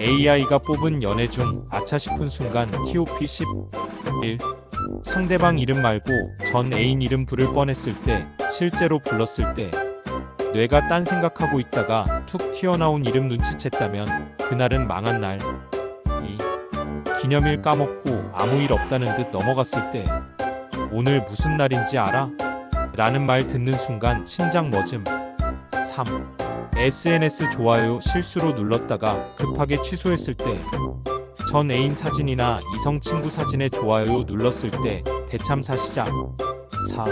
AI가 뽑은 연애 중 아차 싶은 순간 TOP 11 상대방 이름 말고 전 애인 이름 부를 뻔했을 때 실제로 불렀을 때 뇌가 딴 생각하고 있다가 툭 튀어나온 이름 눈치챘다면 그날은 망한 날. 2. 기념일 까먹고 아무 일 없다는 듯 넘어갔을 때 오늘 무슨 날인지 알아? 라는 말 듣는 순간 심장 멎음. 3. SNS 좋아요 실수로 눌렀다가 급하게 취소했을 때 전 애인 사진이나 이성 친구 사진에 좋아요 눌렀을 때 대참사 시작 4.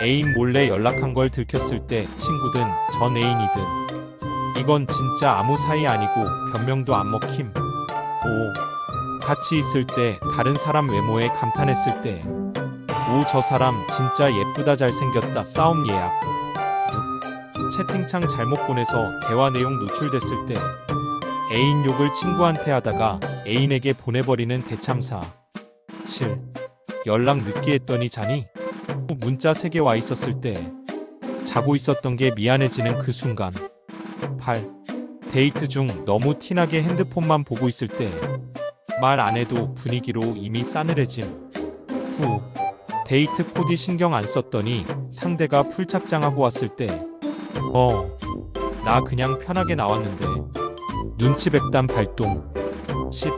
애인 몰래 연락한 걸 들켰을 때 친구든 전 애인이든 이건 진짜 아무 사이 아니고 변명도 안 먹힘 5. 같이 있을 때 다른 사람 외모에 감탄했을 때 오 저 사람 진짜 예쁘다 잘생겼다 싸움 예약 6. 채팅창 잘못 보내서 대화 내용 노출됐을 때 애인 욕을 친구한테 하다가 애인에게 보내버리는 대참사 7. 연락 늦게 했더니 자니? 문자 3개 와 있었을 때 자고 있었던 게 미안해지는 그 순간 8. 데이트 중 너무 티나게 핸드폰만 보고 있을 때 말 안 해도 분위기로 이미 싸늘해짐 9. 데이트 코디 신경 안 썼더니 상대가 풀착장하고 왔을 때 어, 나 그냥 편하게 나왔는데. 눈치 백단 발동. 10.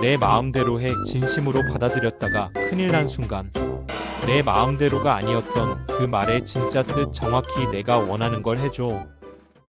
내 마음대로 해 진심으로 받아들였다가 큰일 난 순간. 내 마음대로가 아니었던 그 말의 진짜 뜻 정확히 내가 원하는 걸 해줘